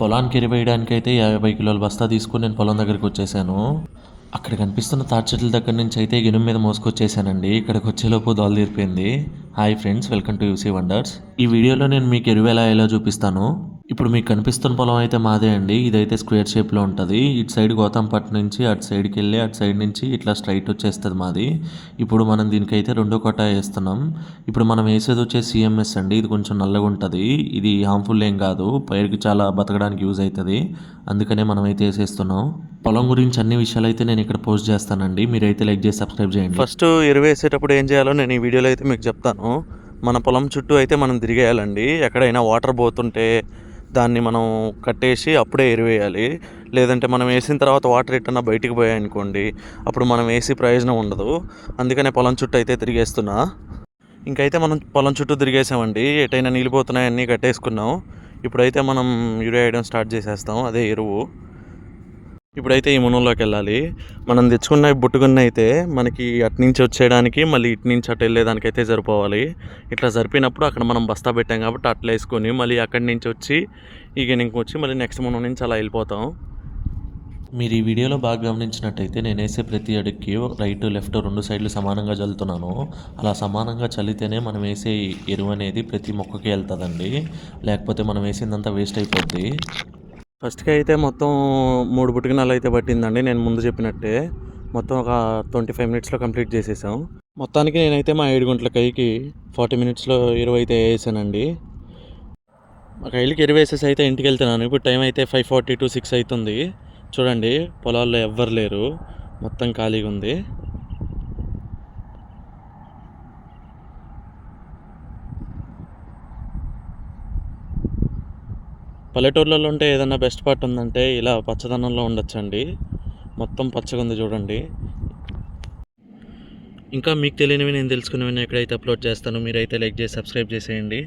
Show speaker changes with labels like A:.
A: పొలానికి ఎరివేయడానికి అయితే యాభై కిలోల బస్తా తీసుకుని నేను పొలం దగ్గరికి వచ్చేసాను. అక్కడ కనిపిస్తున్న తాటి చెట్ల దగ్గర నుంచి అయితే ఇనుము మీద మోసుకొచ్చేసానండి. ఇక్కడికి వచ్చేలోపు దోలు తీరిపోయింది. Hi friends welcome to UC wonders. ఈ వీడియోలో నేను మీకు ఎరువు ఎలా ఎలా చూపిస్తాను. ఇప్పుడు మీకు కనిపిస్తున్న పొలం అయితే మాదే అండి. ఇదైతే స్క్వేర్ షేప్లో ఉంటుంది. ఇటు సైడ్ గౌతంపట్ నుంచి అటు సైడ్కి వెళ్ళి అటు సైడ్ నుంచి ఇట్లా స్ట్రైట్ వచ్చేస్తుంది మాది. ఇప్పుడు మనం దీనికైతే రెండో కొట్ట వేస్తున్నాం. ఇప్పుడు మనం వేసేది వచ్చే సిఎంఎస్ అండి. ఇది కొంచెం నల్లగా ఉంటుంది. ఇది హార్మ్ఫుల్ ఏం కాదు. పైరుకి చాలా బతకడానికి యూజ్ అవుతుంది అందుకనే మనం అయితే వేసేస్తున్నాం. పొలం గురించి అన్ని విషయాలు అయితే నేను ఇక్కడ పోస్ట్ చేస్తానండి. మీరైతే లైక్ చేసి సబ్స్క్రైబ్ చేయండి.
B: ఫస్ట్ ఎరువు వేసేటప్పుడు ఏం చేయాలో నేను ఈ వీడియోలో అయితే మీకు చెప్తాను. మన పొలం చుట్టూ అయితే మనం తిరిగేయాలండి. ఎక్కడైనా వాటర్ పోతుంటే దాన్ని మనం కట్టేసి అప్పుడే ఎరువేయాలి. లేదంటే మనం వేసిన తర్వాత వాటర్ ఎట్టన్నా బయటికి పోయాయనుకోండి అప్పుడు మనం వేసి ప్రయోజనం ఉండదు. అందుకనే పొలం చుట్టూ అయితే తిరిగేస్తున్నా. ఇంకైతే మనం పొలం చుట్టూ తిరిగేసామండి. ఎటైనా నీళ్ళు పోతున్నాయి అన్నీ కట్టేసుకున్నాం. ఇప్పుడైతే మనం యూరియా వేయడం స్టార్ట్ చేసేస్తాం అదే ఎరువు. ఇప్పుడైతే ఈ మునంలోకి వెళ్ళాలి మనం తెచ్చుకున్న బుట్టుకున్న అయితే మనకి అటు నుంచి వచ్చేయడానికి మళ్ళీ ఇటు నుంచి అటు వెళ్ళేదానికి అయితే సరిపోవాలి. ఇట్లా సరిపోయినప్పుడు అక్కడ మనం బస్తా పెట్టాం కాబట్టి అట్లా వేసుకొని మళ్ళీ అక్కడి నుంచి వచ్చి ఈ గిన్నెకి వచ్చి మళ్ళీ నెక్స్ట్ మునం నుంచి అలా వెళ్ళిపోతాం.
A: మీరు ఈ వీడియోలో బాగా గమనించినట్టయితే నేను వేసే ప్రతి అడుగుకి రైట్ లెఫ్ట్ రెండు సైడ్లు సమానంగా చల్లుతున్నాను. అలా సమానంగా చల్లితేనే మనం వేసే ఎరువు అనేది ప్రతి మొక్కకి వెళ్తుందండి. లేకపోతే మనం వేసిందంతా వేస్ట్ అయిపోద్ది.
B: ఫస్ట్కి అయితే మొత్తం మూడు పుట్టుకనాలు అయితే పట్టిందండి. నేను ముందు చెప్పినట్టే మొత్తం ఒక ట్వంటీ ఫైవ్ మినిట్స్లో కంప్లీట్ చేసేసాం. మొత్తానికి నేనైతే మా ఏడు గుంట్ల కైకి ఫార్టీ మినిట్స్లో ఇరవై అయితే వేసానండి. మా కైలికి ఇరవై వేసేసి అయితే ఇంటికి వెళ్తున్నాను ఇప్పుడు టైం అయితే ఫైవ్ ఫార్టీ టు సిక్స్ అవుతుంది. చూడండి పొలాల్లో ఎవ్వరు లేరు. మొత్తం ఖాళీగా ఉంది. పల్లెటూర్లలో ఉంటే ఏదైనా బెస్ట్ పార్ట్ ఉందంటే ఇలా పచ్చదనంలో ఉండొచ్చండి. మొత్తం పచ్చగా ఉంది చూడండి. ఇంకా మీకు తెలియనివి నేను తెలుసుకునేవి ఎక్కడైతే అప్లోడ్ చేస్తాను మీరైతే లైక్ చేసి సబ్స్క్రైబ్ చేసేయండి.